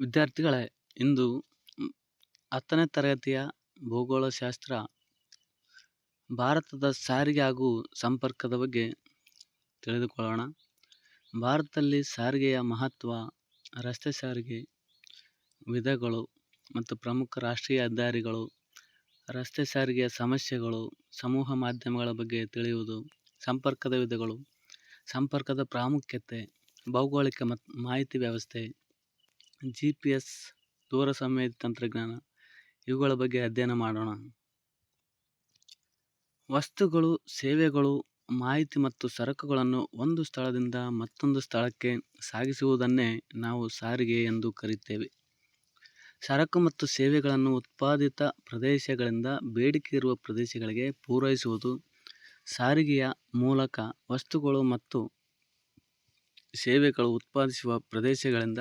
ವಿದ್ಯಾರ್ಥಿಗಳೇ, ಇಂದು ಹತ್ತನೇ ತರಗತಿಯ ಭೂಗೋಳಶಾಸ್ತ್ರ ಭಾರತದ ಸಾರಿಗೆ ಹಾಗೂ ಸಂಪರ್ಕದ ಬಗ್ಗೆ ತಿಳಿದುಕೊಳ್ಳೋಣ. ಭಾರತದಲ್ಲಿ ಸಾರಿಗೆಯ ಮಹತ್ವ, ರಸ್ತೆ ಸಾರಿಗೆ ವಿಧಗಳು ಮತ್ತು ಪ್ರಮುಖ ರಾಷ್ಟ್ರೀಯ ಹೆದ್ದಾರಿಗಳು, ರಸ್ತೆ ಸಾರಿಗೆಯ ಸಮಸ್ಯೆಗಳು, ಸಮೂಹ ಮಾಧ್ಯಮಗಳ ಬಗ್ಗೆ ತಿಳಿಯುವುದು, ಸಂಪರ್ಕದ ವಿಧಗಳು, ಸಂಪರ್ಕದ ಪ್ರಾಮುಖ್ಯತೆ, ಭೌಗೋಳಿಕ ಮತ್ತು ಮಾಹಿತಿ ವ್ಯವಸ್ಥೆ ಜಿ ಪಿ ಎಸ್ ದೂರ ಸಂವೇದಿ ತಂತ್ರಜ್ಞಾನ, ಇವುಗಳ ಬಗ್ಗೆ ಅಧ್ಯಯನ ಮಾಡೋಣ. ವಸ್ತುಗಳು, ಸೇವೆಗಳು, ಮಾಹಿತಿ ಮತ್ತು ಸರಕುಗಳನ್ನು ಒಂದು ಸ್ಥಳದಿಂದ ಮತ್ತೊಂದು ಸ್ಥಳಕ್ಕೆ ಸಾಗಿಸುವುದನ್ನೇ ನಾವು ಸಾರಿಗೆ ಎಂದು ಕರೆಯುತ್ತೇವೆ. ಸರಕು ಮತ್ತು ಸೇವೆಗಳನ್ನು ಉತ್ಪಾದಿತ ಪ್ರದೇಶಗಳಿಂದ ಬೇಡಿಕೆ ಇರುವ ಪ್ರದೇಶಗಳಿಗೆ ಪೂರೈಸುವುದು ಸಾರಿಗೆಯ ಮೂಲಕ ವಸ್ತುಗಳು ಮತ್ತು ಸೇವೆಗಳು ಉತ್ಪಾದಿಸುವ ಪ್ರದೇಶಗಳಿಂದ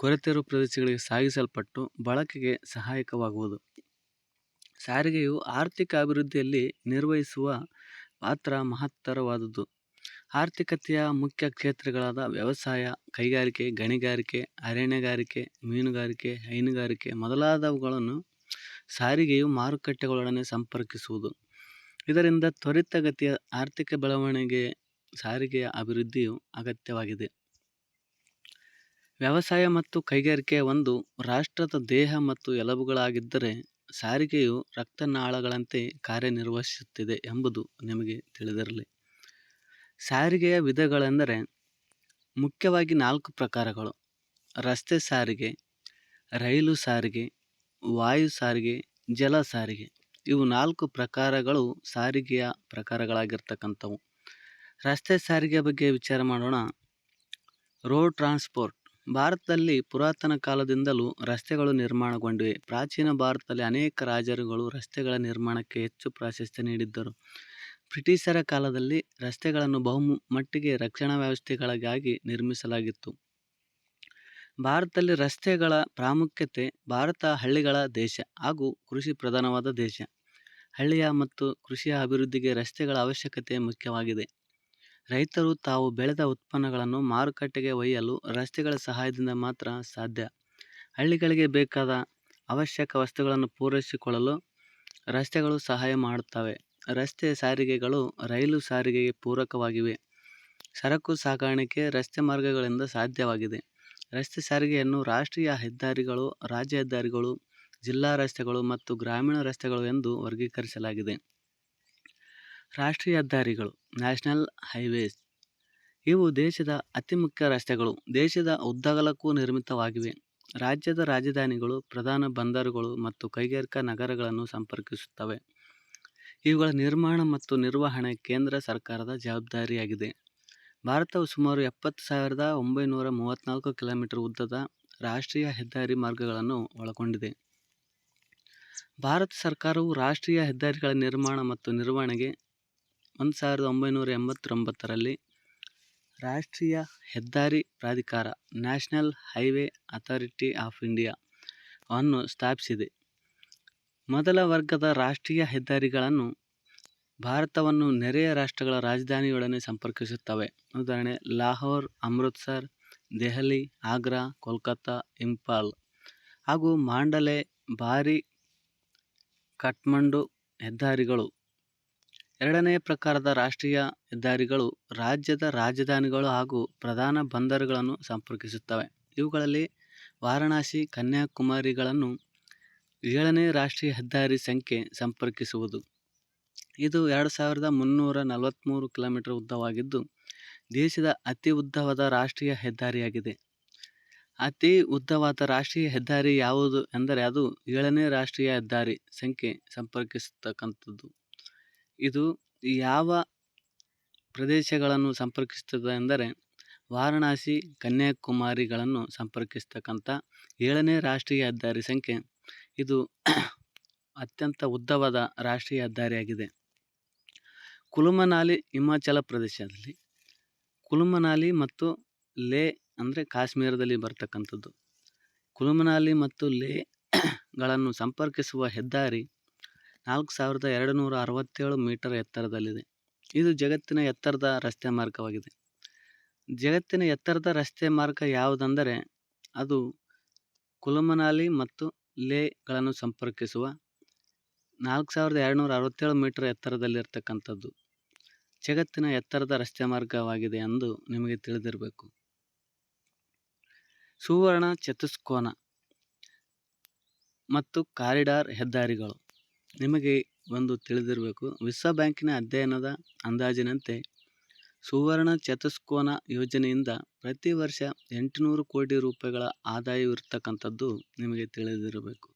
ಕೊರತೆಯಿರುವ ಪ್ರದೇಶಗಳಿಗೆ ಸಾಗಿಸಲ್ಪಟ್ಟು ಬಳಕೆಗೆ ಸಹಾಯಕವಾಗುವುದು. ಸಾರಿಗೆಯು ಆರ್ಥಿಕ ಅಭಿವೃದ್ಧಿಯಲ್ಲಿ ನಿರ್ವಹಿಸುವ ಪಾತ್ರ ಮಹತ್ತರವಾದುದು. ಆರ್ಥಿಕತೆಯ ಮುಖ್ಯ ಕ್ಷೇತ್ರಗಳಾದ ವ್ಯವಸಾಯ, ಕೈಗಾರಿಕೆ, ಗಣಿಗಾರಿಕೆ, ಅರಣ್ಯಗಾರಿಕೆ, ಮೀನುಗಾರಿಕೆ, ಹೈನುಗಾರಿಕೆ ಮೊದಲಾದವುಗಳನ್ನು ಸಾರಿಗೆಯು ಮಾರುಕಟ್ಟೆಗಳೊಡನೆ ಸಂಪರ್ಕಿಸುವುದು. ಇದರಿಂದ ತ್ವರಿತಗತಿಯ ಆರ್ಥಿಕ ಬೆಳವಣಿಗೆ, ಸಾರಿಗೆಯ ಅಭಿವೃದ್ಧಿಯು ಅಗತ್ಯವಾಗಿದೆ. ವ್ಯವಸಾಯ ಮತ್ತು ಕೈಗಾರಿಕೆ ಒಂದು ರಾಷ್ಟ್ರದ ದೇಹ ಮತ್ತು ಎಲುಬುಗಳಾಗಿದ್ದರೆ ಸಾರಿಗೆಯು ರಕ್ತನಾಳಗಳಂತೆ ಕಾರ್ಯನಿರ್ವಹಿಸುತ್ತಿದೆ ಎಂಬುದು ನಿಮಗೆ ತಿಳಿದಿರಲಿ. ಸಾರಿಗೆಯ ವಿಧಗಳೆಂದರೆ ಮುಖ್ಯವಾಗಿ ನಾಲ್ಕು ಪ್ರಕಾರಗಳು. ರಸ್ತೆ ಸಾರಿಗೆ, ರೈಲು ಸಾರಿಗೆ, ವಾಯು ಸಾರಿಗೆ, ಜಲ ಸಾರಿಗೆ. ಇವು ನಾಲ್ಕು ಪ್ರಕಾರಗಳು ಸಾರಿಗೆಯ ಪ್ರಕಾರಗಳಾಗಿರ್ತಕ್ಕಂಥವು. ರಸ್ತೆ ಸಾರಿಗೆ ಬಗ್ಗೆ ವಿಚಾರ ಮಾಡೋಣ. Road transport. ಭಾರತದಲ್ಲಿ ಪುರಾತನ ಕಾಲದಿಂದಲೂ ರಸ್ತೆಗಳು ನಿರ್ಮಾಣಗೊಂಡಿವೆ. ಪ್ರಾಚೀನ ಭಾರತದಲ್ಲಿ ಅನೇಕ ರಾಜರುಗಳು ರಸ್ತೆಗಳ ನಿರ್ಮಾಣಕ್ಕೆ ಹೆಚ್ಚು ಪ್ರಾಶಸ್ತ್ಯ ನೀಡಿದ್ದರು. ಬ್ರಿಟಿಷರ ಕಾಲದಲ್ಲಿ ರಸ್ತೆಗಳನ್ನು ಬಹುಮಟ್ಟಿಗೆ ರಕ್ಷಣಾ ವ್ಯವಸ್ಥೆಗಳಿಗಾಗಿ ನಿರ್ಮಿಸಲಾಗಿತ್ತು. ಭಾರತದಲ್ಲಿ ರಸ್ತೆಗಳ ಪ್ರಾಮುಖ್ಯತೆ ಭಾರತ ಹಳ್ಳಿಗಳ ದೇಶ ಹಾಗೂ ಕೃಷಿ ಪ್ರಧಾನವಾದ ದೇಶ. ಹಳ್ಳಿಯ ಮತ್ತು ಕೃಷಿಯ ಅಭಿವೃದ್ಧಿಗೆ ರಸ್ತೆಗಳ ಅವಶ್ಯಕತೆ ಮುಖ್ಯವಾಗಿದೆ. ರೈತರು ತಾವು ಬೆಳೆದ ಉತ್ಪನ್ನಗಳನ್ನು ಮಾರುಕಟ್ಟೆಗೆ ಒಯ್ಯಲು ರಸ್ತೆಗಳ ಸಹಾಯದಿಂದ ಮಾತ್ರ ಸಾಧ್ಯ. ಹಳ್ಳಿಗಳಿಗೆ ಬೇಕಾದ ಅವಶ್ಯಕ ವಸ್ತುಗಳನ್ನು ಪೂರೈಸಿಕೊಳ್ಳಲು ರಸ್ತೆಗಳು ಸಹಾಯ ಮಾಡುತ್ತವೆ. ರಸ್ತೆ ಸಾರಿಗೆಗಳು ರೈಲು ಸಾರಿಗೆಗೆ ಪೂರಕವಾಗಿವೆ. ಸರಕು ಸಾಗಾಣಿಕೆ ರಸ್ತೆ ಮಾರ್ಗಗಳಿಂದ ಸಾಧ್ಯವಾಗಿದೆ. ರಸ್ತೆ ಸಾರಿಗೆಯನ್ನು ರಾಷ್ಟ್ರೀಯ ಹೆದ್ದಾರಿಗಳು, ರಾಜ್ಯ ಹೆದ್ದಾರಿಗಳು, ಜಿಲ್ಲಾ ರಸ್ತೆಗಳು ಮತ್ತು ಗ್ರಾಮೀಣ ರಸ್ತೆಗಳು ಎಂದು ವರ್ಗೀಕರಿಸಲಾಗಿದೆ. ರಾಷ್ಟ್ರೀಯ ಹೆದ್ದಾರಿಗಳು ನ್ಯಾಷನಲ್ ಹೈವೇಸ್. ಇವು ದೇಶದ ಅತಿ ಮುಖ್ಯ ರಸ್ತೆಗಳು. ದೇಶದ ಉದ್ದಗಲಕ್ಕೂ ನಿರ್ಮಿತವಾಗಿವೆ. ರಾಜ್ಯದ ರಾಜಧಾನಿಗಳು, ಪ್ರಧಾನ ಬಂದರುಗಳು ಮತ್ತು ಕೈಗಾರಿಕಾ ನಗರಗಳನ್ನು ಸಂಪರ್ಕಿಸುತ್ತವೆ. ಇವುಗಳ ನಿರ್ಮಾಣ ಮತ್ತು ನಿರ್ವಹಣೆ ಕೇಂದ್ರ ಸರ್ಕಾರದ ಜವಾಬ್ದಾರಿಯಾಗಿದೆ. ಭಾರತವು ಸುಮಾರು ಎಪ್ಪತ್ತು ಸಾವಿರದ ಒಂಬೈನೂರ ಮೂವತ್ತ್ನಾಲ್ಕು ಕಿಲೋಮೀಟರ್ ಉದ್ದದ ರಾಷ್ಟ್ರೀಯ ಹೆದ್ದಾರಿ ಮಾರ್ಗಗಳನ್ನು ಒಳಗೊಂಡಿದೆ. ಭಾರತ ಸರ್ಕಾರವು ರಾಷ್ಟ್ರೀಯ ಹೆದ್ದಾರಿಗಳ ನಿರ್ಮಾಣ ಮತ್ತು ನಿರ್ವಹಣೆಗೆ ಒಂದು ಸಾವಿರದ ಒಂಬೈನೂರ ಎಂಬತ್ತೊಂಬತ್ತರಲ್ಲಿ ರಾಷ್ಟ್ರೀಯ ಹೆದ್ದಾರಿ ಪ್ರಾಧಿಕಾರ, national highway authority of India ಅನ್ನು ಸ್ಥಾಪಿಸಿದೆ. ಮೊದಲ ವರ್ಗದ ರಾಷ್ಟ್ರೀಯ ಹೆದ್ದಾರಿಗಳನ್ನು ಭಾರತವನ್ನು ನೆರೆಯ ರಾಷ್ಟ್ರಗಳ ರಾಜಧಾನಿಯೊಡನೆ ಸಂಪರ್ಕಿಸುತ್ತವೆ. ಉದಾಹರಣೆ, ಲಾಹೋರ್, ಅಮೃತ್ಸರ್, ದೆಹಲಿ, ಆಗ್ರಾ, ಕೋಲ್ಕತ್ತಾ, ಇಂಫಾಲ್ ಹಾಗೂ ಮಾಂಡಲೆ ಬಾರಿ ಕಠ್ಮಂಡು ಹೆದ್ದಾರಿಗಳು. ಎರಡನೆಯ ಪ್ರಕಾರದ ರಾಷ್ಟ್ರೀಯ ಹೆದ್ದಾರಿಗಳು ರಾಜ್ಯದ ರಾಜಧಾನಿಗಳು ಹಾಗೂ ಪ್ರಧಾನ ಬಂದರುಗಳನ್ನು ಸಂಪರ್ಕಿಸುತ್ತವೆ. ಇವುಗಳಲ್ಲಿ ವಾರಣಾಸಿ ಕನ್ಯಾಕುಮಾರಿಗಳನ್ನು ಏಳನೇ ರಾಷ್ಟ್ರೀಯ ಹೆದ್ದಾರಿ ಸಂಖ್ಯೆ ಸಂಪರ್ಕಿಸುವುದು. ಇದು ಎರಡು ಸಾವಿರದ ಮುನ್ನೂರ ನಲವತ್ತ್ಮೂರು ಕಿಲೋಮೀಟರ್ ಉದ್ದವಾಗಿದ್ದು, ದೇಶದ ಅತಿ ಉದ್ದವಾದ ರಾಷ್ಟ್ರೀಯ ಹೆದ್ದಾರಿಯಾಗಿದೆ. ಅತಿ ಉದ್ದವಾದ ರಾಷ್ಟ್ರೀಯ ಹೆದ್ದಾರಿ ಯಾವುದು ಎಂದರೆ ಅದು ಏಳನೇ ರಾಷ್ಟ್ರೀಯ ಹೆದ್ದಾರಿ ಸಂಖ್ಯೆ ಸಂಪರ್ಕಿಸತಕ್ಕಂಥದ್ದು. ಇದು ಯಾವ ಪ್ರದೇಶಗಳನ್ನು ಸಂಪರ್ಕಿಸುತ್ತದೆ ಎಂದರೆ ವಾರಣಾಸಿ ಕನ್ಯಾಕುಮಾರಿಗಳನ್ನು ಸಂಪರ್ಕಿಸ್ತಕ್ಕಂಥ ಏಳನೇ ರಾಷ್ಟ್ರೀಯ ಹೆದ್ದಾರಿ ಸಂಖ್ಯೆ. ಇದು ಅತ್ಯಂತ ಉದ್ದವಾದ ರಾಷ್ಟ್ರೀಯ ಹೆದ್ದಾರಿಯಾಗಿದೆ. ಕುಲುಮನಾಲಿ ಹಿಮಾಚಲ ಪ್ರದೇಶದಲ್ಲಿ. ಕುಲುಮನಾಲಿ ಮತ್ತು ಲೇ ಅಂದರೆ ಕಾಶ್ಮೀರದಲ್ಲಿ ಬರ್ತಕ್ಕಂಥದ್ದು. ಕುಲುಮನಾಲಿ ಮತ್ತು ಲೇಗಳನ್ನು ಸಂಪರ್ಕಿಸುವ ಹೆದ್ದಾರಿ ನಾಲ್ಕು ಸಾವಿರದ ಎರಡು ನೂರ ಅರವತ್ತೇಳು ಮೀಟರ್ ಎತ್ತರದಲ್ಲಿದೆ. ಇದು ಜಗತ್ತಿನ ಎತ್ತರದ ರಸ್ತೆ ಮಾರ್ಗವಾಗಿದೆ. ಜಗತ್ತಿನ ಎತ್ತರದ ರಸ್ತೆ ಮಾರ್ಗ ಯಾವುದೆಂದರೆ ಅದು ಕುಲಮನಾಲಿ ಮತ್ತು ಲೇಗಳನ್ನು ಸಂಪರ್ಕಿಸುವ ನಾಲ್ಕು ಸಾವಿರದ ಎರಡುನೂರ ಅರವತ್ತೇಳು ಮೀಟರ್ ಎತ್ತರದಲ್ಲಿರ್ತಕ್ಕಂಥದ್ದು. ಜಗತ್ತಿನ ಎತ್ತರದ ರಸ್ತೆ ಮಾರ್ಗವಾಗಿದೆ ಎಂದು ನಿಮಗೆ ತಿಳಿದಿರಬೇಕು. ಸುವರ್ಣ ಚತುಷ್ಕೋನ ಮತ್ತು ಕಾರಿಡಾರ್ ಹೆದ್ದಾರಿಗಳು. ನಿಮಗೆ ಒಂದು ತಿಳಿದಿರಬೇಕು. ವಿಶ್ವ ಬ್ಯಾಂಕಿನ ಅಧ್ಯಯನದ ಅಂದಾಜಿನಂತೆ ಸುವರ್ಣ ಚತುಷ್ಕೋನ ಯೋಜನೆಯಿಂದ ಪ್ರತಿ ವರ್ಷ ಎಂಟುನೂರು ಕೋಟಿ ರೂಪಾಯಿಗಳ ಆದಾಯವಿರ್ತಕ್ಕಂಥದ್ದು ನಿಮಗೆ ತಿಳಿದಿರಬೇಕು.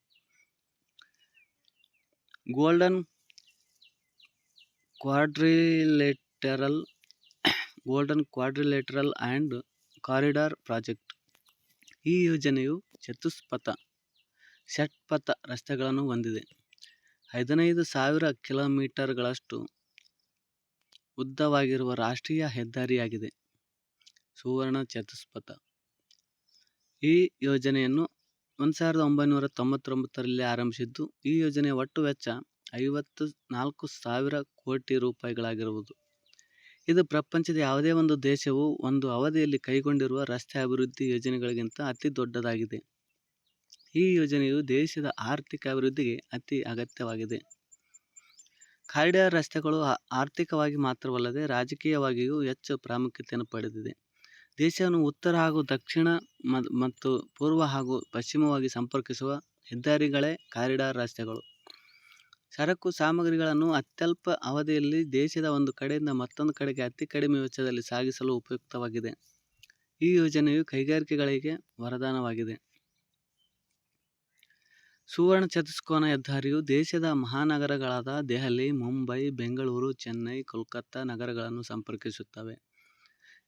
Golden quadrilateral golden quadrilateral and corridor project. ಈ ಯೋಜನೆಯು ಚತುಷ್ಪಥ, ಷಟ್ಪಥ ರಸ್ತೆಗಳನ್ನು ಹೊಂದಿದೆ. ಹದಿನೈದು ಸಾವಿರ ಕಿಲೋಮೀಟರ್ಗಳಷ್ಟು ಉದ್ದವಾಗಿರುವ ರಾಷ್ಟ್ರೀಯ ಹೆದ್ದಾರಿಯಾಗಿದೆ. ಸುವರ್ಣ ಚತುಷ್ಪಥ. ಈ ಯೋಜನೆಯನ್ನು ಒಂದು ಸಾವಿರದ ಒಂಬೈನೂರ ತೊಂಬತ್ತೊಂಬತ್ತರಲ್ಲಿ ಆರಂಭಿಸಿದ್ದು, ಈ ಯೋಜನೆಯ ಒಟ್ಟು ವೆಚ್ಚ ಐವತ್ತು ನಾಲ್ಕು ಸಾವಿರ ಕೋಟಿ ರೂಪಾಯಿಗಳಾಗಿರುವುದು. ಇದು ಪ್ರಪಂಚದ ಯಾವುದೇ ಒಂದು ದೇಶವು ಒಂದು ಅವಧಿಯಲ್ಲಿ ಕೈಗೊಂಡಿರುವ ರಸ್ತೆ ಅಭಿವೃದ್ಧಿ ಯೋಜನೆಗಳಿಗಿಂತ ಅತಿ ದೊಡ್ಡದಾಗಿದೆ. ಈ ಯೋಜನೆಯು ದೇಶದ ಆರ್ಥಿಕ ಅಭಿವೃದ್ಧಿಗೆ ಅತಿ ಅಗತ್ಯವಾಗಿದೆ. ಕಾರಿಡಾರ್ ರಸ್ತೆಗಳು ಆರ್ಥಿಕವಾಗಿ ಮಾತ್ರವಲ್ಲದೆ ರಾಜಕೀಯವಾಗಿಯೂ ಹೆಚ್ಚು ಪ್ರಾಮುಖ್ಯತೆಯನ್ನು ಪಡೆದಿದೆ. ದೇಶವನ್ನು ಉತ್ತರ ಹಾಗೂ ದಕ್ಷಿಣ ಮತ್ತು ಪೂರ್ವ ಹಾಗೂ ಪಶ್ಚಿಮವಾಗಿ ಸಂಪರ್ಕಿಸುವ ಹೆದ್ದಾರಿಗಳೇ ಕಾರಿಡಾರ್ ರಸ್ತೆಗಳು. ಸರಕು ಸಾಮಗ್ರಿಗಳನ್ನು ಅತ್ಯಲ್ಪ ಅವಧಿಯಲ್ಲಿ ದೇಶದ ಒಂದು ಕಡೆಯಿಂದ ಮತ್ತೊಂದು ಕಡೆಗೆ ಅತಿ ಕಡಿಮೆ ವೆಚ್ಚದಲ್ಲಿ ಸಾಗಿಸಲು ಉಪಯುಕ್ತವಾಗಿದೆ. ಈ ಯೋಜನೆಯು ಕೈಗಾರಿಕೆಗಳಿಗೆ ವರದಾನವಾಗಿದೆ. ಸುವರ್ಣ ಚತುಷ್ಕೋನ ಹೆದ್ದಾರಿಯು ದೇಶದ ಮಹಾನಗರಗಳಾದ ದೆಹಲಿ, ಮುಂಬೈ, ಬೆಂಗಳೂರು, ಚೆನ್ನೈ, ಕೋಲ್ಕತ್ತಾ ನಗರಗಳನ್ನು ಸಂಪರ್ಕಿಸುತ್ತವೆ.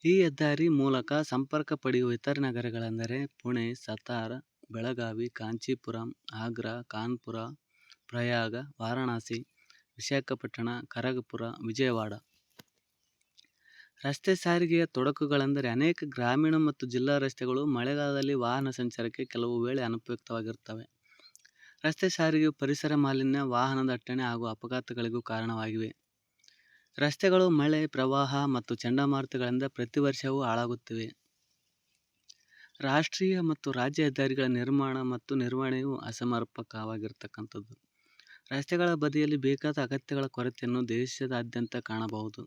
ಈ ಹೆದ್ದಾರಿ ಮೂಲಕ ಸಂಪರ್ಕ ಪಡೆಯುವ ಇತರ ನಗರಗಳೆಂದರೆ ಪುಣೆ, ಸತಾರ, ಬೆಳಗಾವಿ, ಕಾಂಚೀಪುರಂ, ಆಗ್ರಾ, ಕಾನ್ಪುರ, ಪ್ರಯಾಗ, ವಾರಣಾಸಿ, ವಿಶಾಖಪಟ್ಟಣ, ಕರಗಪುರ, ವಿಜಯವಾಡ. ರಸ್ತೆ ಸಾರಿಗೆಯ ತೊಡಕುಗಳೆಂದರೆ ಅನೇಕ ಗ್ರಾಮೀಣ ಮತ್ತು ಜಿಲ್ಲಾ ರಸ್ತೆಗಳು ಮಳೆಗಾಲದಲ್ಲಿ ವಾಹನ ಸಂಚಾರಕ್ಕೆ ಕೆಲವು ವೇಳೆ ಅನುಪಯುಕ್ತವಾಗಿರುತ್ತವೆ. ರಸ್ತೆ ಸಾರಿಗೆಯು ಪರಿಸರ ಮಾಲಿನ್ಯ, ವಾಹನ ದಟ್ಟಣೆ ಹಾಗೂ ಅಪಘಾತಗಳಿಗೂ ಕಾರಣವಾಗಿವೆ. ರಸ್ತೆಗಳು ಮಳೆ, ಪ್ರವಾಹ ಮತ್ತು ಚಂಡಮಾರುತಗಳಿಂದ ಪ್ರತಿ ವರ್ಷವೂ ಹಾಳಾಗುತ್ತಿವೆ. ರಾಷ್ಟ್ರೀಯ ಮತ್ತು ರಾಜ್ಯ ಹೆದ್ದಾರಿಗಳ ನಿರ್ಮಾಣ ಮತ್ತು ನಿರ್ವಹಣೆಯು ಅಸಮರ್ಪಕವಾಗಿರ್ತಕ್ಕಂಥದ್ದು. ರಸ್ತೆಗಳ ಬದಿಯಲ್ಲಿ ಬೇಕಾದ ಅಗತ್ಯಗಳ ಕೊರತೆಯನ್ನು ದೇಶದಾದ್ಯಂತ ಕಾಣಬಹುದು.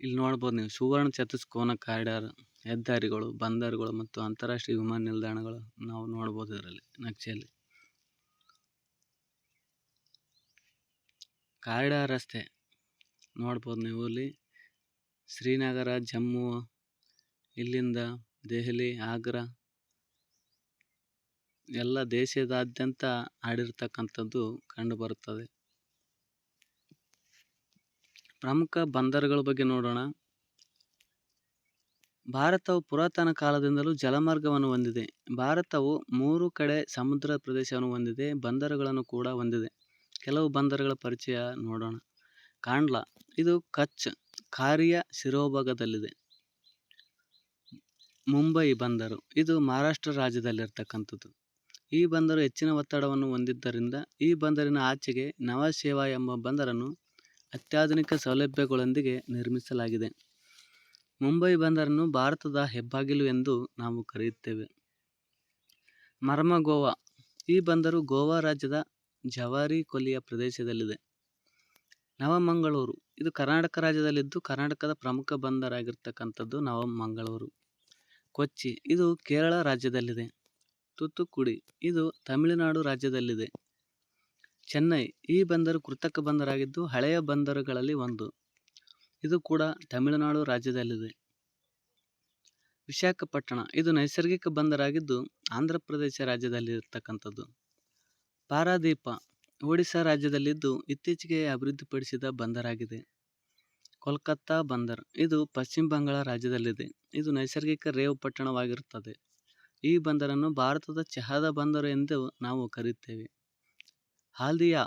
ಇಲ್ಲಿ ನೋಡ್ಬೋದು ನೀವು ಸುವರ್ಣ ಚತುಷ್ಕೋನ ಕಾರಿಡಾರ್. ಹೆದ್ದಾರಿಗಳು, ಬಂದರುಗಳು ಮತ್ತು ಅಂತಾರಾಷ್ಟ್ರೀಯ ವಿಮಾನ ನಿಲ್ದಾಣಗಳು ನಾವು ನೋಡ್ಬೋದು ಇದರಲ್ಲಿ ನಕ್ಷೆಯಲ್ಲಿ. ಕಾರಿಡಾರ್ ರಸ್ತೆ ನೋಡ್ಬೋದು ನೀವು ಇಲ್ಲಿ. ಶ್ರೀನಗರ, ಜಮ್ಮು, ಇಲ್ಲಿಂದ ದೆಹಲಿ, ಆಗ್ರಾ, ಎಲ್ಲ ದೇಶದಾದ್ಯಂತ ಆಡಿರ್ತಕ್ಕಂಥದ್ದು ಕಂಡುಬರುತ್ತದೆ. ಪ್ರಮುಖ ಬಂದರುಗಳ ಬಗ್ಗೆ ನೋಡೋಣ. ಭಾರತವು ಪುರಾತನ ಕಾಲದಿಂದಲೂ ಜಲಮಾರ್ಗವನ್ನು ಹೊಂದಿದೆ. ಭಾರತವು ಮೂರು ಕಡೆ ಸಮುದ್ರ ಪ್ರದೇಶವನ್ನು ಹೊಂದಿದೆ, ಬಂದರುಗಳನ್ನು ಕೂಡ ಹೊಂದಿದೆ. ಕೆಲವು ಬಂದರುಗಳ ಪರಿಚಯ ನೋಡೋಣ. ಕಾಂಡ್ಲಾ, ಇದು ಕಚ್ ಕಾರಿಯ ಶಿರೋಭಾಗದಲ್ಲಿದೆ. ಮುಂಬೈ ಬಂದರು, ಇದು ಮಹಾರಾಷ್ಟ್ರ ರಾಜ್ಯದಲ್ಲಿರ್ತಕ್ಕಂಥದ್ದು. ಈ ಬಂದರು ಹೆಚ್ಚಿನ ಒತ್ತಡವನ್ನು ಹೊಂದಿದ್ದರಿಂದ, ಈ ಬಂದರಿನ ಆಚೆಗೆ ನವಸೇವಾ ಎಂಬ ಬಂದರನ್ನು ಅತ್ಯಾಧುನಿಕ ಸೌಲಭ್ಯಗಳೊಂದಿಗೆ ನಿರ್ಮಿಸಲಾಗಿದೆ. ಮುಂಬೈ ಬಂದರನ್ನು ಭಾರತದ ಹೆಬ್ಬಾಗಿಲು ಎಂದು ನಾವು ಕರೆಯುತ್ತೇವೆ. ಮರ್ಮ ಗೋವಾ. ಈ ಬಂದರು ಗೋವಾ ರಾಜ್ಯದ ಜವಾರಿ ಕೊಲ್ಲಿಯ ಪ್ರದೇಶದಲ್ಲಿದೆ. ನವಮಂಗಳೂರು. ಇದು ಕರ್ನಾಟಕ ರಾಜ್ಯದಲ್ಲಿದ್ದು ಕರ್ನಾಟಕದ ಪ್ರಮುಖ ಬಂದರಾಗಿರ್ತಕ್ಕಂಥದ್ದು ನವಮಂಗಳೂರು. ಕೊಚ್ಚಿ. ಇದು ಕೇರಳ ರಾಜ್ಯದಲ್ಲಿದೆ. ತುತ್ತುಕುಡಿ ಇದು ತಮಿಳುನಾಡು ರಾಜ್ಯದಲ್ಲಿದೆ. ಚೆನ್ನೈ. ಈ ಬಂದರು ಕೃತಕ ಬಂದರಾಗಿದ್ದು ಹಳೆಯ ಬಂದರುಗಳಲ್ಲಿ ಒಂದು. ಇದು ಕೂಡ ತಮಿಳುನಾಡು ರಾಜ್ಯದಲ್ಲಿದೆ. ವಿಶಾಖಪಟ್ಟಣ, ಇದು ನೈಸರ್ಗಿಕ ಬಂದರಾಗಿದ್ದು ಆಂಧ್ರ ಪ್ರದೇಶ ರಾಜ್ಯದಲ್ಲಿ ಇರ್ತಕ್ಕಂಥದ್ದು ಪಾರಾದೀಪ, ಒಡಿಶಾ ರಾಜ್ಯದಲ್ಲಿದ್ದು ಇತ್ತೀಚೆಗೆ ಅಭಿವೃದ್ಧಿಪಡಿಸಿದ ಬಂದರಾಗಿದೆ. ಕೋಲ್ಕತ್ತಾ ಬಂದರ್, ಇದು ಪಶ್ಚಿಮ ಬಂಗಾಳ ರಾಜ್ಯದಲ್ಲಿದೆ. ಇದು ನೈಸರ್ಗಿಕ ರೇವು ಪಟ್ಟಣವಾಗಿರುತ್ತದೆ. ಈ ಬಂದರನ್ನು ಭಾರತದ ಚಹಾದ ಬಂದರು ಎಂದು ನಾವು ಕರೆಯುತ್ತೇವೆ. ಹಾಲ್ದಿಯಾ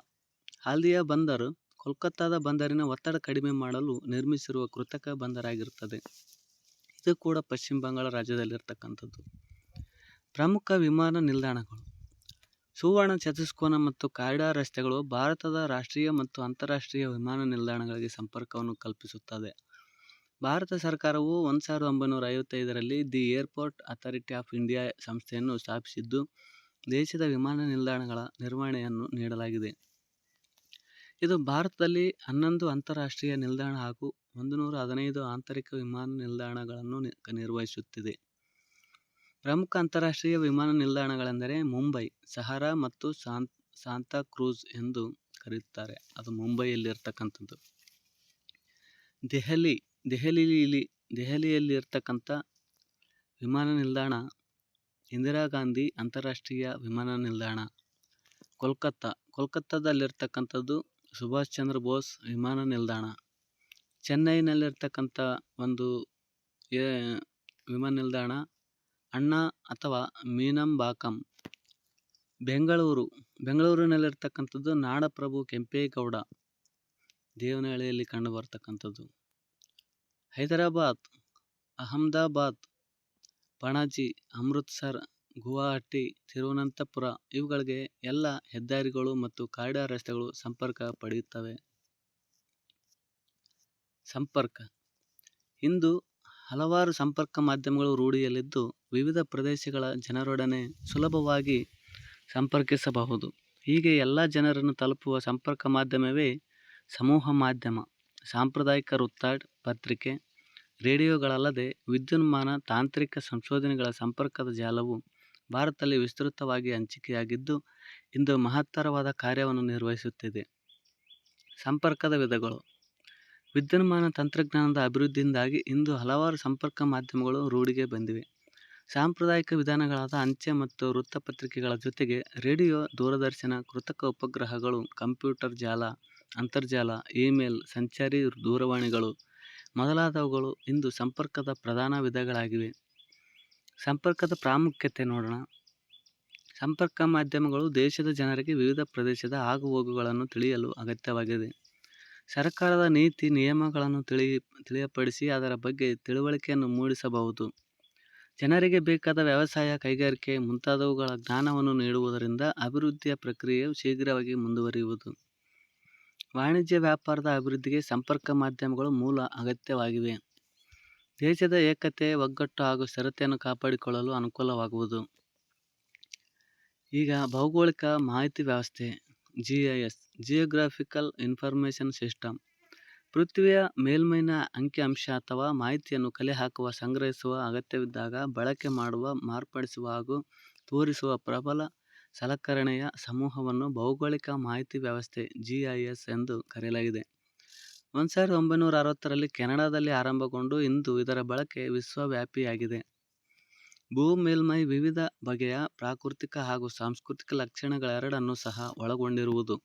ಹಾಲ್ದಿಯಾ ಬಂದರು ಕೋಲ್ಕತ್ತಾದ ಬಂದರಿನ ಒತ್ತಡ ಕಡಿಮೆ ಮಾಡಲು ನಿರ್ಮಿಸಿರುವ ಕೃತಕ ಬಂದರಾಗಿರುತ್ತದೆ. ಇದು ಕೂಡ ಪಶ್ಚಿಮ ಬಂಗಾಳ ರಾಜ್ಯದಲ್ಲಿರ್ತಕ್ಕಂಥದ್ದು. ಪ್ರಮುಖ ವಿಮಾನ ನಿಲ್ದಾಣಗಳು. ಸುವರ್ಣ ಚತುಷ್ಕೋನ ಮತ್ತು ಕಾರಿಡಾರ್ ರಸ್ತೆಗಳು ಭಾರತದ ರಾಷ್ಟ್ರೀಯ ಮತ್ತು ಅಂತಾರಾಷ್ಟ್ರೀಯ ವಿಮಾನ ನಿಲ್ದಾಣಗಳಿಗೆ ಸಂಪರ್ಕವನ್ನು ಕಲ್ಪಿಸುತ್ತದೆ. ಭಾರತ ಸರ್ಕಾರವು ಒಂದು ಸಾವಿರದ ಒಂಬೈನೂರ ಐವತ್ತೈದರಲ್ಲಿ the airport authority of India ಸಂಸ್ಥೆಯನ್ನು ಸ್ಥಾಪಿಸಿದ್ದು, ದೇಶದ ವಿಮಾನ ನಿಲ್ದಾಣಗಳ ನಿರ್ವಹಣೆಯನ್ನು ನೀಡಲಾಗಿದೆ. ಇದು ಭಾರತದಲ್ಲಿ ಹನ್ನೊಂದು ಅಂತಾರಾಷ್ಟ್ರೀಯ ನಿಲ್ದಾಣ ಹಾಗೂ ಒಂದು ನೂರ ಹದಿನೈದು ಆಂತರಿಕ ವಿಮಾನ ನಿಲ್ದಾಣಗಳನ್ನು ನಿರ್ವಹಿಸುತ್ತಿದೆ. ಪ್ರಮುಖ ಅಂತಾರಾಷ್ಟ್ರೀಯ ವಿಮಾನ ನಿಲ್ದಾಣಗಳೆಂದರೆ ಮುಂಬೈ, ಸಹಾರಾ ಮತ್ತು ಸಾಂತ್ ಸಾಂತಾ ಕ್ರೂಸ್ ಎಂದು ಕರೆಯುತ್ತಾರೆ, ಅದು ಮುಂಬೈಯಲ್ಲಿರ್ತಕ್ಕಂಥದ್ದು ದೆಹಲಿ ದೆಹಲಿಯಲ್ಲಿರತಕ್ಕಂಥ ವಿಮಾನ ನಿಲ್ದಾಣ ಇಂದಿರಾ ಗಾಂಧಿ ಅಂತಾರಾಷ್ಟ್ರೀಯ ವಿಮಾನ ನಿಲ್ದಾಣ. ಕೋಲ್ಕತ್ತಾ ಕೋಲ್ಕತ್ತಾದಲ್ಲಿರತಕ್ಕಂಥದ್ದು ಸುಭಾಷ್ ಚಂದ್ರ ಬೋಸ್ ವಿಮಾನ ನಿಲ್ದಾಣ. ಚೆನ್ನೈನಲ್ಲಿರತಕ್ಕಂಥ ಒಂದು ವಿಮಾನ ನಿಲ್ದಾಣ ಅಣ್ಣಾ ಅಥವಾ ಮೀನಂಬಾಕಂ. ಬೆಂಗಳೂರು ಬೆಂಗಳೂರಿನಲ್ಲಿರತಕ್ಕಂಥದ್ದು ನಾಡಪ್ರಭು ಕೆಂಪೇಗೌಡ ದೇವನಹಳ್ಳಿಯಲ್ಲಿ ಕಂಡುಬರತಕ್ಕಂಥದ್ದು. ಹೈದರಾಬಾದ್, ಅಹಮದಾಬಾದ್, ಪಣಜಿ, ಅಮೃತಸರ, ಗುವಾಹಟಿ, ತಿರುವನಂತಪುರ ಇವುಗಳಿಗೆ ಎಲ್ಲ ಹೆದ್ದಾರಿಗಳು ಮತ್ತು ಕಾರಿಡಾರ್ ರಸ್ತೆಗಳು ಸಂಪರ್ಕ ಪಡೆಯುತ್ತವೆ. ಸಂಪರ್ಕ ಇಂದು ಹಲವಾರು ಸಂಪರ್ಕ ಮಾಧ್ಯಮಗಳು ರೂಢಿಯಲ್ಲಿದ್ದು, ವಿವಿಧ ಪ್ರದೇಶಗಳ ಜನರೊಡನೆ ಸುಲಭವಾಗಿ ಸಂಪರ್ಕಿಸಬಹುದು. ಹೀಗೆ ಎಲ್ಲ ಜನರನ್ನು ತಲುಪುವ ಸಂಪರ್ಕ ಮಾಧ್ಯಮವೇ ಸಮೂಹ ಮಾಧ್ಯಮ. ಸಾಂಪ್ರದಾಯಿಕ ವೃತ್ತಾಡ್ ಪತ್ರಿಕೆ, ರೇಡಿಯೋಗಳಲ್ಲದೆ ವಿದ್ಯುನ್ಮಾನ ತಾಂತ್ರಿಕ ಸಂಶೋಧನೆಗಳ ಸಂಪರ್ಕದ ಜಾಲವು ಭಾರತದಲ್ಲಿ ವಿಸ್ತೃತವಾಗಿ ಹಂಚಿಕೆಯಾಗಿದ್ದು, ಇಂದು ಮಹತ್ತರವಾದ ಕಾರ್ಯವನ್ನು ನಿರ್ವಹಿಸುತ್ತಿದೆ. ಸಂಪರ್ಕದ ವಿಧಗಳು ವಿದ್ಯುನ್ಮಾನ ತಂತ್ರಜ್ಞಾನದ ಅಭಿವೃದ್ಧಿಯಿಂದಾಗಿ ಇಂದು ಹಲವಾರು ಸಂಪರ್ಕ ಮಾಧ್ಯಮಗಳು ರೂಢಿಗೆ ಬಂದಿವೆ. ಸಾಂಪ್ರದಾಯಿಕ ವಿಧಾನಗಳಾದ ಅಂಚೆ ಮತ್ತು ವೃತ್ತಪತ್ರಿಕೆಗಳ ಜೊತೆಗೆ ರೇಡಿಯೋ, ದೂರದರ್ಶನ, ಕೃತಕ ಉಪಗ್ರಹಗಳು, ಕಂಪ್ಯೂಟರ್ ಜಾಲ, ಅಂತರ್ಜಾಲ, ಇ-ಮೇಲ್, ಸಂಚಾರಿ ದೂರವಾಣಿಗಳು ಮೊದಲಾದವುಗಳು ಇಂದು ಸಂಪರ್ಕದ ಪ್ರಧಾನ ವಿಧಗಳಾಗಿವೆ. ಸಂಪರ್ಕದ ಪ್ರಾಮುಖ್ಯತೆ ನೋಡೋಣ. ಸಂಪರ್ಕ ಮಾಧ್ಯಮಗಳು ದೇಶದ ಜನರಿಗೆ ವಿವಿಧ ಪ್ರದೇಶದ ಆಗು-ಹೋಗುಗಳನ್ನು ತಿಳಿಯಲು ಅಗತ್ಯವಾಗಿದೆ. ಸರ್ಕಾರದ ನೀತಿ, ನಿಯಮಗಳನ್ನು ತಿಳಿ ತಿಳಿಯಪಡಿಸಿ ಅದರ ಬಗ್ಗೆ ತಿಳುವಳಿಕೆಯನ್ನು ಮೂಡಿಸಬಹುದು. ಜನರಿಗೆ ಬೇಕಾದ ವ್ಯವಸಾಯ, ಕೈಗಾರಿಕೆ ಮುಂತಾದವುಗಳ ಜ್ಞಾನವನ್ನು ನೀಡುವುದರಿಂದ ಅಭಿವೃದ್ಧಿಯ ಪ್ರಕ್ರಿಯೆಯು ಶೀಘ್ರವಾಗಿ ಮುಂದುವರಿಯುವುದು. ವಾಣಿಜ್ಯ ವ್ಯಾಪಾರದ ಅಭಿವೃದ್ಧಿಗೆ ಸಂಪರ್ಕ ಮಾಧ್ಯಮಗಳು ಮೂಲ ಅಗತ್ಯವಾಗಿವೆ. ದೇಶದ ಏಕತೆ, ಒಗ್ಗಟ್ಟು ಹಾಗೂ ಸ್ಥಿರತೆಯನ್ನು ಕಾಪಾಡಿಕೊಳ್ಳಲು ಅನುಕೂಲವಾಗುವುದು. ಈಗ ಭೌಗೋಳಿಕ ಮಾಹಿತಿ ವ್ಯವಸ್ಥೆ ಜಿಐಎಸ್ (ಜಿಯೋಗ್ರಾಫಿಕಲ್ ಇನ್ಫಾರ್ಮೇಷನ್ ಸಿಸ್ಟಮ್) ಪೃಥ್ವಿಯ ಮೇಲ್ಮೈನ ಅಂಕಿ ಅಂಶ ಅಥವಾ ಮಾಹಿತಿಯನ್ನು ಕಲೆ ಹಾಕುವ, ಸಂಗ್ರಹಿಸುವ, ಅಗತ್ಯವಿದ್ದಾಗ ಬಳಕೆ ಮಾಡುವ, ಮಾರ್ಪಡಿಸುವ ಹಾಗೂ ತೋರಿಸುವ ಪ್ರಬಲ ಸಲಕರಣೆಯ ಸಮೂಹವನ್ನು ಭೌಗೋಳಿಕ ಮಾಹಿತಿ ವ್ಯವಸ್ಥೆ ಜಿಐಎಸ್ ಎಂದು ಕರೆಯಲಾಗಿದೆ. ಒಂದು ಸಾವಿರದ ಒಂಬೈನೂರ ಅರವತ್ತರಲ್ಲಿ ಕೆನಡಾದಲ್ಲಿ ಆರಂಭಗೊಂಡು ಇಂದು ಇದರ ಬಳಕೆ ವಿಶ್ವವ್ಯಾಪಿಯಾಗಿದೆ. ಭೂ ಮೇಲ್ಮೈ ವಿವಿಧ ಬಗೆಯ ಪ್ರಾಕೃತಿಕ ಹಾಗೂ ಸಾಂಸ್ಕೃತಿಕ ಲಕ್ಷಣಗಳೆರಡನ್ನೂ ಸಹ ಒಳಗೊಂಡಿರುವುದು.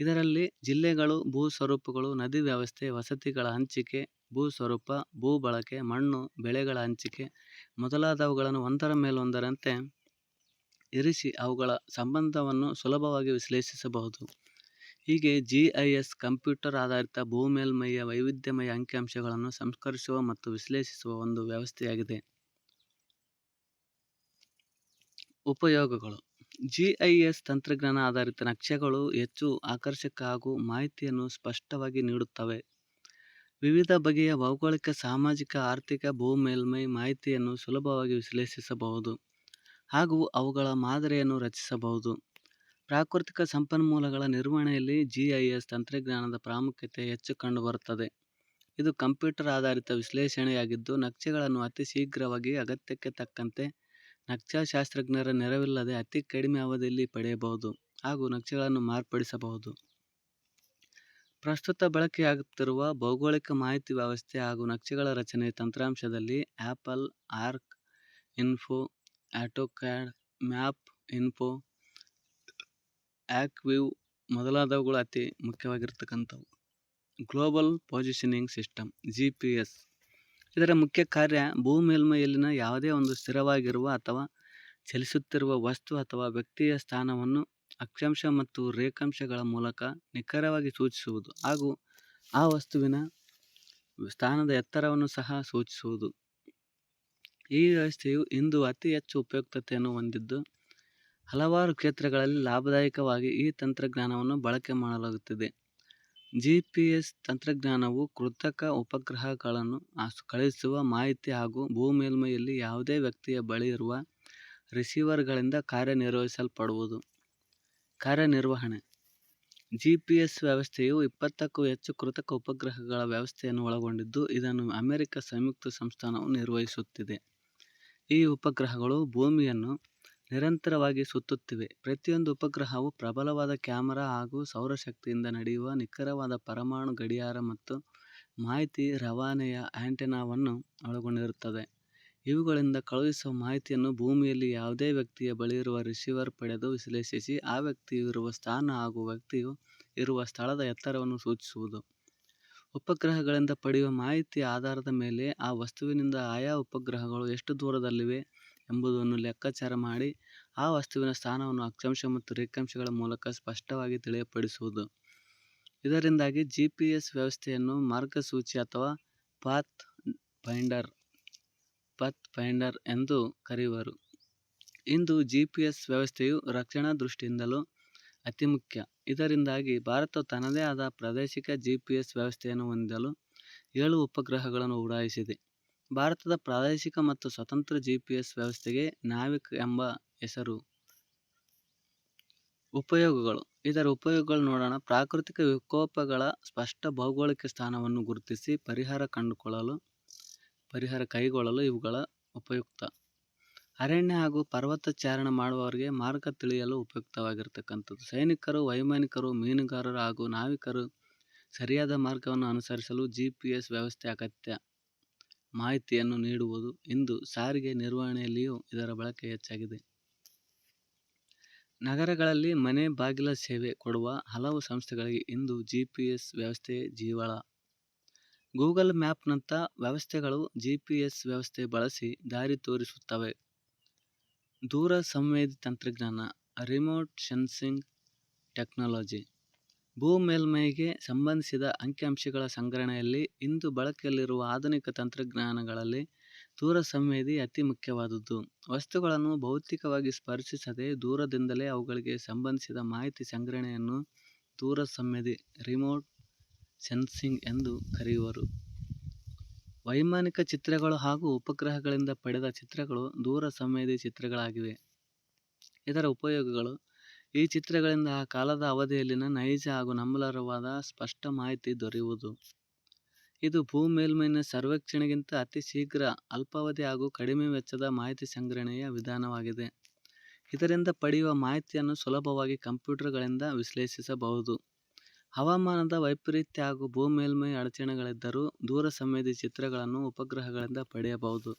ಇದರಲ್ಲಿ ಜಿಲ್ಲೆಗಳು, ಭೂ ಸ್ವರೂಪಗಳು, ನದಿ ವ್ಯವಸ್ಥೆ, ವಸತಿಗಳ ಹಂಚಿಕೆ, ಭೂ ಸ್ವರೂಪ, ಭೂ ಬಳಕೆ, ಮಣ್ಣು, ಬೆಳೆಗಳ ಹಂಚಿಕೆ ಮೊದಲಾದವುಗಳನ್ನು ಒಂದರ ಮೇಲೊಂದರಂತೆ ಇರಿಸಿ ಅವುಗಳ ಸಂಬಂಧವನ್ನು ಸುಲಭವಾಗಿ ವಿಶ್ಲೇಷಿಸಬಹುದು. ಹೀಗೆ ಜಿಐಎಸ್ ಕಂಪ್ಯೂಟರ್ ಆಧಾರಿತ ಭೂ ಮೇಲ್ಮೈಯ ವೈವಿಧ್ಯಮಯ ಅಂಕಿ ಅಂಶಗಳನ್ನು ಸಂಸ್ಕರಿಸುವ ಮತ್ತು ವಿಶ್ಲೇಷಿಸುವ ಒಂದು ವ್ಯವಸ್ಥೆಯಾಗಿದೆ. ಉಪಯೋಗಗಳು ಜಿಐಎಸ್ ತಂತ್ರಜ್ಞಾನ ಆಧಾರಿತ ನಕ್ಷೆಗಳು ಹೆಚ್ಚು ಆಕರ್ಷಕ ಹಾಗೂ ಮಾಹಿತಿಯನ್ನು ಸ್ಪಷ್ಟವಾಗಿ ನೀಡುತ್ತವೆ. ವಿವಿಧ ಬಗೆಯ ಭೌಗೋಳಿಕ, ಸಾಮಾಜಿಕ, ಆರ್ಥಿಕ, ಭೂ ಮೇಲ್ಮೈ ಮಾಹಿತಿಯನ್ನು ಸುಲಭವಾಗಿ ವಿಶ್ಲೇಷಿಸಬಹುದು ಹಾಗೂ ಅವುಗಳ ಮಾದರಿಯನ್ನು ರಚಿಸಬಹುದು. ಪ್ರಾಕೃತಿಕ ಸಂಪನ್ಮೂಲಗಳ ನಿರ್ವಹಣೆಯಲ್ಲಿ ಜಿಐಎಸ್ ತಂತ್ರಜ್ಞಾನದ ಪ್ರಾಮುಖ್ಯತೆ ಹೆಚ್ಚು ಕಂಡುಬರುತ್ತದೆ. ಇದು ಕಂಪ್ಯೂಟರ್ ಆಧಾರಿತ ವಿಶ್ಲೇಷಣೆಯಾಗಿದ್ದು, ನಕ್ಷೆಗಳನ್ನು ಅತಿ ಶೀಘ್ರವಾಗಿ ಅಗತ್ಯಕ್ಕೆ ತಕ್ಕಂತೆ ನಕ್ಷಾಶಾಸ್ತ್ರಜ್ಞರ ನೆರವಿಲ್ಲದೆ ಅತಿ ಕಡಿಮೆ ಅವಧಿಯಲ್ಲಿ ಪಡೆಯಬಹುದು ಹಾಗೂ ನಕ್ಷೆಗಳನ್ನು ಮಾರ್ಪಡಿಸಬಹುದು. ಪ್ರಸ್ತುತ ಬಳಕೆಯಾಗುತ್ತಿರುವ ಭೌಗೋಳಿಕ ಮಾಹಿತಿ ವ್ಯವಸ್ಥೆ ಹಾಗೂ ನಕ್ಷೆಗಳ ರಚನೆ ತಂತ್ರಾಂಶದಲ್ಲಿ Apple arc info, AutoCAD, map info, ArcView ಮೊದಲಾದವುಗಳು ಅತಿ ಮುಖ್ಯವಾಗಿರತಕ್ಕಂಥವು. Global positioning system G P S ಇದರ ಮುಖ್ಯ ಕಾರ್ಯ ಭೂ ಮೇಲ್ಮೈಯಲ್ಲಿನ ಯಾವುದೇ ಒಂದು ಸ್ಥಿರವಾಗಿರುವ ಅಥವಾ ಚಲಿಸುತ್ತಿರುವ ವಸ್ತು ಅಥವಾ ವ್ಯಕ್ತಿಯ ಸ್ಥಾನವನ್ನು ಅಕ್ಷಾಂಶ ಮತ್ತು ರೇಖಾಂಶಗಳ ಮೂಲಕ ನಿಖರವಾಗಿ ಸೂಚಿಸುವುದು ಹಾಗೂ ಆ ವಸ್ತುವಿನ ಸ್ಥಾನದ ಎತ್ತರವನ್ನು ಸಹ ಸೂಚಿಸುವುದು. ಈ ವ್ಯವಸ್ಥೆಯು ಇಂದು ಅತಿ ಹೆಚ್ಚು ಉಪಯುಕ್ತತೆಯನ್ನು ಹೊಂದಿದ್ದು, ಹಲವಾರು ಕ್ಷೇತ್ರಗಳಲ್ಲಿ ಲಾಭದಾಯಕವಾಗಿ ಈ ತಂತ್ರಜ್ಞಾನವನ್ನು ಬಳಕೆ ಮಾಡಲಾಗುತ್ತಿದೆ. ಜಿಪಿಎಸ್ ತಂತ್ರಜ್ಞಾನವು ಕೃತಕ ಉಪಗ್ರಹಗಳನ್ನು ಕಳುಹಿಸುವ ಮಾಹಿತಿ ಹಾಗೂ ಭೂ ಮೇಲ್ಮೈಯಲ್ಲಿ ಯಾವುದೇ ವ್ಯಕ್ತಿಯ ಬಳಿ ಇರುವ ರಿಸೀವರ್ಗಳಿಂದ ಕಾರ್ಯನಿರ್ವಹಿಸಲ್ಪಡುವುದು. ಕಾರ್ಯನಿರ್ವಹಣೆ ಜಿಪಿಎಸ್ ವ್ಯವಸ್ಥೆಯು ಇಪ್ಪತ್ತಕ್ಕೂ ಹೆಚ್ಚು ಕೃತಕ ಉಪಗ್ರಹಗಳ ವ್ಯವಸ್ಥೆಯನ್ನು ಒಳಗೊಂಡಿದ್ದು, ಇದನ್ನು ಅಮೆರಿಕ ಸಂಯುಕ್ತ ಸಂಸ್ಥಾನವು ನಿರ್ವಹಿಸುತ್ತಿದೆ. ಈ ಉಪಗ್ರಹಗಳು ಭೂಮಿಯನ್ನು ನಿರಂತರವಾಗಿ ಸುತ್ತುತ್ತಿವೆ. ಪ್ರತಿಯೊಂದು ಉಪಗ್ರಹವು ಪ್ರಬಲವಾದ ಕ್ಯಾಮೆರಾ ಹಾಗೂ ಸೌರಶಕ್ತಿಯಿಂದ ನಡೆಯುವ ನಿಖರವಾದ ಪರಮಾಣು ಗಡಿಯಾರ ಮತ್ತು ಮಾಹಿತಿ ರವಾನೆಯ ಆಂಟೆನಾವನ್ನು ಒಳಗೊಂಡಿರುತ್ತದೆ. ಇವುಗಳಿಂದ ಕಳುಹಿಸುವ ಮಾಹಿತಿಯನ್ನು ಭೂಮಿಯಲ್ಲಿ ಯಾವುದೇ ವ್ಯಕ್ತಿಯ ಬಳಿಯಿರುವ ರಿಸೀವರ್ ಪಡೆದು ವಿಶ್ಲೇಷಿಸಿ, ಆ ವ್ಯಕ್ತಿಯು ಇರುವ ಸ್ಥಾನ ಹಾಗೂ ವ್ಯಕ್ತಿಯು ಇರುವ ಸ್ಥಳದ ಎತ್ತರವನ್ನು ಸೂಚಿಸುವುದು. ಉಪಗ್ರಹಗಳಿಂದ ಪಡೆಯುವ ಮಾಹಿತಿಯ ಆಧಾರದ ಮೇಲೆ ಆ ವಸ್ತುವಿನಿಂದ ಆಯಾ ಉಪಗ್ರಹಗಳು ಎಷ್ಟು ದೂರದಲ್ಲಿವೆ ಎಂಬುದನ್ನು ಲೆಕ್ಕಾಚಾರ ಮಾಡಿ, ಆ ವಸ್ತುವಿನ ಸ್ಥಾನವನ್ನು ಅಕ್ಷಾಂಶ ಮತ್ತು ರೇಖಾಂಶಗಳ ಮೂಲಕ ಸ್ಪಷ್ಟವಾಗಿ ತಿಳಿಯಪಡಿಸುವುದು. ಇದರಿಂದಾಗಿ ಜಿಪಿಎಸ್ ವ್ಯವಸ್ಥೆಯನ್ನು ಮಾರ್ಗಸೂಚಿ ಅಥವಾ ಪಾತ್ ಫೈಂಡರ್ ಎಂದು ಕರೆಯುವರು. ಇಂದು ಜಿಪಿಎಸ್ ವ್ಯವಸ್ಥೆಯು ರಕ್ಷಣಾ ದೃಷ್ಟಿಯಿಂದಲೂ ಅತಿ ಮುಖ್ಯ ಇದರಿಂದಾಗಿ ಭಾರತವು ತನ್ನದೇ ಆದ ಪ್ರಾದೇಶಿಕ ಜಿಪಿಎಸ್ ವ್ಯವಸ್ಥೆಯನ್ನು ಹೊಂದಲು ಏಳು ಉಪಗ್ರಹಗಳನ್ನು ಉಡಾಯಿಸಿದೆ. ಭಾರತದ ಪ್ರಾದೇಶಿಕ ಮತ್ತು ಸ್ವತಂತ್ರ ಜಿಪಿಎಸ್ ವ್ಯವಸ್ಥೆಗೆ ನಾವಿಕ್ ಎಂಬ ಹೆಸರು. ಉಪಯೋಗಗಳು ಇದರ ಉಪಯೋಗಗಳು ನೋಡೋಣ ಪ್ರಾಕೃತಿಕ ವಿಕೋಪಗಳ ಸ್ಪಷ್ಟ ಭೌಗೋಳಿಕ ಸ್ಥಾನವನ್ನು ಗುರುತಿಸಿ ಪರಿಹಾರ ಕಂಡುಕೊಳ್ಳಲು ಪರಿಹಾರ ಕೈಗೊಳ್ಳಲು ಇವುಗಳ ಉಪಯುಕ್ತ. ಅರಣ್ಯ ಹಾಗೂ ಪರ್ವತ ಚಾರಣ ಮಾಡುವವರಿಗೆ ಮಾರ್ಗ ತಿಳಿಯಲು ಉಪಯುಕ್ತವಾಗಿರತಕ್ಕಂಥದ್ದು. ಸೈನಿಕರು, ವೈಮಾನಿಕರು, ಮೀನುಗಾರರು ಹಾಗೂ ನಾವಿಕರು ಸರಿಯಾದ ಮಾರ್ಗವನ್ನು ಅನುಸರಿಸಲು ಜಿಪಿಎಸ್ ವ್ಯವಸ್ಥೆ ಅಗತ್ಯ ಮಾಹಿತಿಯನ್ನು ನೀಡುವುದು. ಇಂದು ಸಾರಿಗೆ ನಿರ್ವಹಣೆಯಲ್ಲಿಯೂ ಇದರ ಬಳಕೆ ಹೆಚ್ಚಾಗಿದೆ. ನಗರಗಳಲ್ಲಿ ಮನೆ ಬಾಗಿಲ ಸೇವೆ ಕೊಡುವ ಹಲವು ಸಂಸ್ಥೆಗಳಿಗೆ ಇಂದು ಜಿಪಿಎಸ್ ವ್ಯವಸ್ಥೆಯೇ ಜೀವಾಳ. ಗೂಗಲ್ ಮ್ಯಾಪ್ನಂಥ ವ್ಯವಸ್ಥೆಗಳು ಜಿಪಿಎಸ್ ವ್ಯವಸ್ಥೆ ಬಳಸಿ ದಾರಿ ತೋರಿಸುತ್ತವೆ. ದೂರ ಸಂವೇದಿ ತಂತ್ರಜ್ಞಾನ, ರಿಮೋಟ್ ಸೆನ್ಸಿಂಗ್ ಟೆಕ್ನಾಲಜಿ ಭೂ ಮೇಲ್ಮೈಗೆ ಸಂಬಂಧಿಸಿದ ಅಂಕಿ-ಅಂಶಗಳ ಸಂಗ್ರಹಣೆಯಲ್ಲಿ ಇಂದು ಬಳಕೆಯಲ್ಲಿರುವ ಆಧುನಿಕ ತಂತ್ರಜ್ಞಾನಗಳಲ್ಲಿ ದೂರ ಸಂವೇದಿ ಅತಿ ಮುಖ್ಯವಾದುದು. ವಸ್ತುಗಳನ್ನು ಭೌತಿಕವಾಗಿ ಸ್ಪರ್ಶಿಸದೆ ದೂರದಿಂದಲೇ ಅವುಗಳಿಗೆ ಸಂಬಂಧಿಸಿದ ಮಾಹಿತಿ ಸಂಗ್ರಹಣೆಯನ್ನು ದೂರ ಸಂವೇದಿ ರಿಮೋಟ್ ಸೆನ್ಸಿಂಗ್ ಎಂದು ಕರೆಯುವರು. ವೈಮಾನಿಕ ಚಿತ್ರಗಳು ಹಾಗೂ ಉಪಗ್ರಹಗಳಿಂದ ಪಡೆದ ಚಿತ್ರಗಳು ದೂರ ಸಂವೇದಿ ಚಿತ್ರಗಳಾಗಿವೆ. ಇದರ ಉಪಯೋಗಗಳು ಈ ಚಿತ್ರಗಳಿಂದ ಆ ಕಾಲದ ಅವಧಿಯಲ್ಲಿನ ನೈಜ ಹಾಗೂ ನಂಬಲರ್ಹವಾದ ಸ್ಪಷ್ಟ ಮಾಹಿತಿ ದೊರೆಯುವುದು. ಇದು ಭೂ ಮೇಲ್ಮೈನ ಸರ್ವೇಕ್ಷಣೆಗಿಂತ ಅತಿ ಶೀಘ್ರ, ಅಲ್ಪಾವಧಿ ಹಾಗೂ ಕಡಿಮೆ ವೆಚ್ಚದ ಮಾಹಿತಿ ಸಂಗ್ರಹಣೆಯ ವಿಧಾನವಾಗಿದೆ. ಇದರಿಂದ ಪಡೆಯುವ ಮಾಹಿತಿಯನ್ನು ಸುಲಭವಾಗಿ ಕಂಪ್ಯೂಟರ್ಗಳಿಂದ ವಿಶ್ಲೇಷಿಸಬಹುದು. ಹವಾಮಾನದ ವೈಪರೀತ್ಯ ಹಾಗೂ ಭೂ ಮೇಲ್ಮೈ ಅಡಚಣೆಗಳಿದ್ದರೂ ದೂರ ಸಂವೇದಿ ಚಿತ್ರಗಳನ್ನು ಉಪಗ್ರಹಗಳಿಂದ ಪಡೆಯಬಹುದು.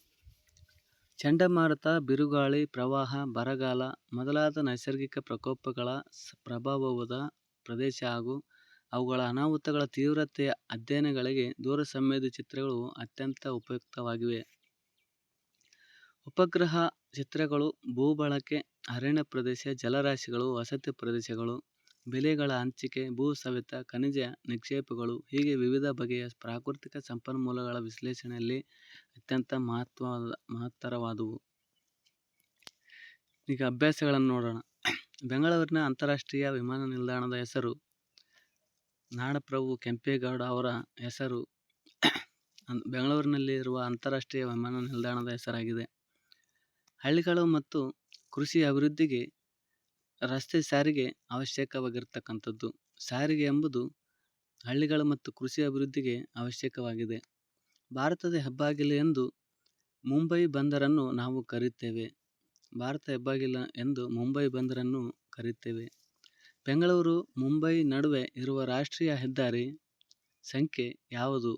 ಚಂಡಮಾರುತ, ಬಿರುಗಾಳಿ, ಪ್ರವಾಹ, ಬರಗಾಲ ಮೊದಲಾದ ನೈಸರ್ಗಿಕ ಪ್ರಕೋಪಗಳ ಪ್ರಭಾವದ ಪ್ರದೇಶ ಹಾಗೂ ಅವುಗಳ ಅನಾಹುತಗಳ ತೀವ್ರತೆಯ ಅಧ್ಯಯನಗಳಿಗೆ ದೂರಸಂವೇದಿ ಚಿತ್ರಗಳು ಅತ್ಯಂತ ಉಪಯುಕ್ತವಾಗಿವೆ. ಉಪಗ್ರಹ ಚಿತ್ರಗಳು ಭೂಬಳಕೆ, ಅರಣ್ಯ ಪ್ರದೇಶ, ಜಲರಾಶಿಗಳು, ವಸತಿ ಪ್ರದೇಶಗಳು, ಬೆಳೆಗಳ ಹಂಚಿಕೆ, ಭೂ ಸವೆತ, ಖನಿಜ ನಿಕ್ಷೇಪಗಳು ಹೀಗೆ ವಿವಿಧ ಬಗೆಯ ಪ್ರಾಕೃತಿಕ ಸಂಪನ್ಮೂಲಗಳ ವಿಶ್ಲೇಷಣೆಯಲ್ಲಿ ಅತ್ಯಂತ ಮಹತ್ವದ ಮಹತ್ತರವಾದುವು. ಈಗ ಅಭ್ಯಾಸಗಳನ್ನು ನೋಡೋಣ. ಬೆಂಗಳೂರಿನ ಅಂತಾರಾಷ್ಟ್ರೀಯ ವಿಮಾನ ನಿಲ್ದಾಣದ ಹೆಸರು ನಾಡಪ್ರಭು ಕೆಂಪೇಗೌಡ ಅವರ ಹೆಸರು ಬೆಂಗಳೂರಿನಲ್ಲಿರುವ ಅಂತಾರಾಷ್ಟ್ರೀಯ ವಿಮಾನ ನಿಲ್ದಾಣದ ಹೆಸರಾಗಿದೆ. ಹಳ್ಳಿಗಳು ಮತ್ತು ಕೃಷಿ ಅಭಿವೃದ್ಧಿಗೆ ರಸ್ತೆ ಸಾರಿಗೆ ಅವಶ್ಯಕವಾಗಿರ್ತಕ್ಕಂಥದ್ದು ಸಾರಿಗೆ ಎಂಬುದು ಹಳ್ಳಿಗಳು ಮತ್ತು ಕೃಷಿ ಅಭಿವೃದ್ಧಿಗೆ ಅವಶ್ಯಕವಾಗಿದೆ. ಭಾರತದ ಹೆಬ್ಬಾಗಿಲು ಎಂದು ಮುಂಬೈ ಬಂದರನ್ನು ನಾವು ಕರೆಯುತ್ತೇವೆ. ಭಾರತ ಹೆಬ್ಬಾಗಿಲು ಎಂದು ಮುಂಬೈ ಬಂದರನ್ನು ಕರೆಯುತ್ತೇವೆ. ಬೆಂಗಳೂರು ಮುಂಬೈ ನಡುವೆ ಇರುವ ರಾಷ್ಟ್ರೀಯ ಹೆದ್ದಾರಿ ಸಂಖ್ಯೆ ಯಾವುದು?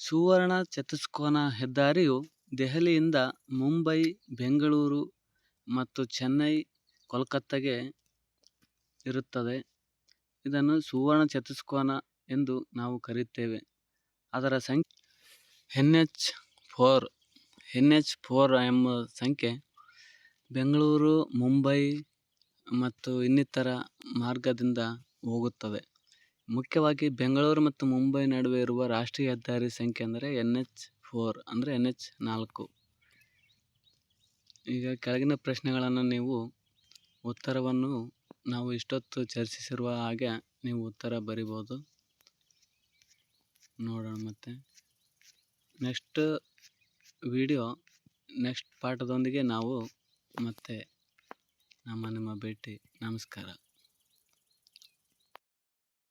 ಸುವರ್ಣ ಚತುಷ್ಕೋನ ಹೆದ್ದಾರಿಯು ದೆಹಲಿಯಿಂದ ಮುಂಬೈ, ಬೆಂಗಳೂರು ಮತ್ತು ಚೆನ್ನೈ, ಕೋಲ್ಕತ್ತಾಗೆ ಇರುತ್ತದೆ. ಇದನ್ನು ಸುವರ್ಣ ಚತುಷ್ಕೋನ ಎಂದು ನಾವು ಕರೆಯುತ್ತೇವೆ. ಅದರ ಸಂಖ್ಯೆ N. H four. N. H four ಎಂಬ ಸಂಖ್ಯೆ ಬೆಂಗಳೂರು, ಮುಂಬೈ ಮತ್ತು ಇನ್ನಿತರ ಮಾರ್ಗದಿಂದ ಹೋಗುತ್ತದೆ. ಮುಖ್ಯವಾಗಿ ಬೆಂಗಳೂರು ಮತ್ತು ಮುಂಬೈ ನಡುವೆ ಇರುವ ರಾಷ್ಟ್ರೀಯ ಹೆದ್ದಾರಿ ಸಂಖ್ಯೆ ಅಂದರೆ ಎನ್. ಎಚ್ ಫೋರ್ ಅಂದರೆ ಎನ್. ಎಚ್ ನಾಲ್ಕು. ಈಗ ಕೆಳಗಿನ ಪ್ರಶ್ನೆಗಳನ್ನು ನೀವು ಉತ್ತರವನ್ನು ನಾವು ಇಷ್ಟೊತ್ತು ಚರ್ಚಿಸಿರುವ ಹಾಗೆ ನೀವು ಉತ್ತರ ಬರಿಬೋದು. ನೋಡೋಣ ಮತ್ತೆ. ನೆಕ್ಸ್ಟ್ ವಿಡಿಯೋ, ನೆಕ್ಸ್ಟ್ ಪಾಠದೊಂದಿಗೆ ನಾವು ಮತ್ತೆ ನಮ್ಮ ನಿಮ್ಮ ಭೇಟಿ. ನಮಸ್ಕಾರ.